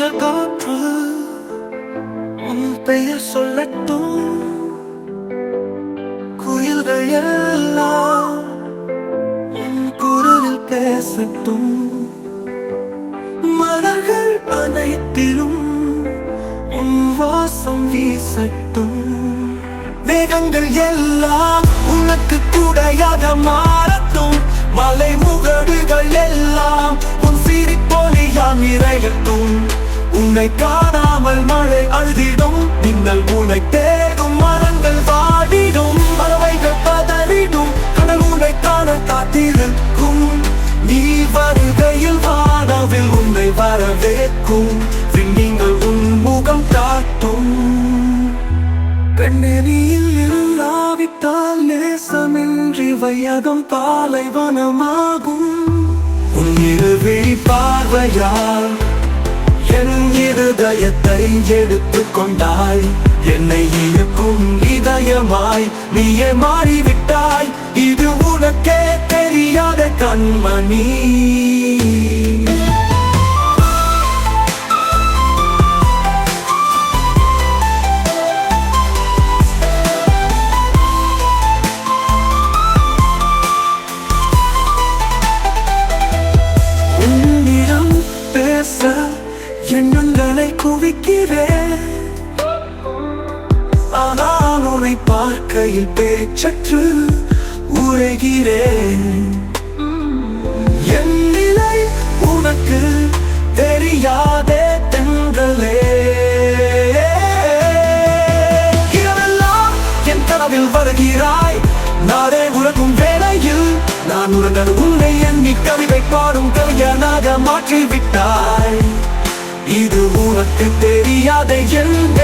தென்றல் காற்று உன் பெயர் சொல்லட்டும். குயில்கள் எல்லாம் உன் குரலில் பேசட்டும். மலர்கள் அனைத்திலும் உன் வாசம் வீசட்டும். வேகங்கள் எல்லாம் உனக்கு கூடையாக மாறட்டும். மலை உன்னை காணாமல் மழை அழுதிடும். நீங்கள் உன்னை தேடும் மரங்கள் வாடிடும். பறவைகள் பதறிடும். கடல் உன்னை காண காத்திருக்கும். நீ வருகையில் வானவில் உன்னை வரவேற்கும். விண்ணிங்கள் உன் முகம் காட்டும். பெண்ணெறியில் இல்லாவிட்டால் நேசமின்றி வையகம் பாலைவனமாகும் உன் இருவிழி பார்வையால் என் இருதயத்தை எடுத்து கொண்டாய் என்னை இழுக்கும் இதயமாய் நீயே மாறிவிட்டாய். இது உனக்கே தெரியாத கண்மணி. குவிக்கிறேன் ஆனால் உன்னை பார்க்கையில் பேச்சற்று உரைகிறேன். என் நிலை உனக்கு தெரியாதே தென்றலே. இரவெல்லாம் என் கனவில் வருகிறாய். நாளே உறங்கும் வேளையில் நான் உறங்க உன்னை என் கவிதை பாடும் கவிஞனாக மாற்றி விட்டாய் இது உனக்கு தெரியாத எந்த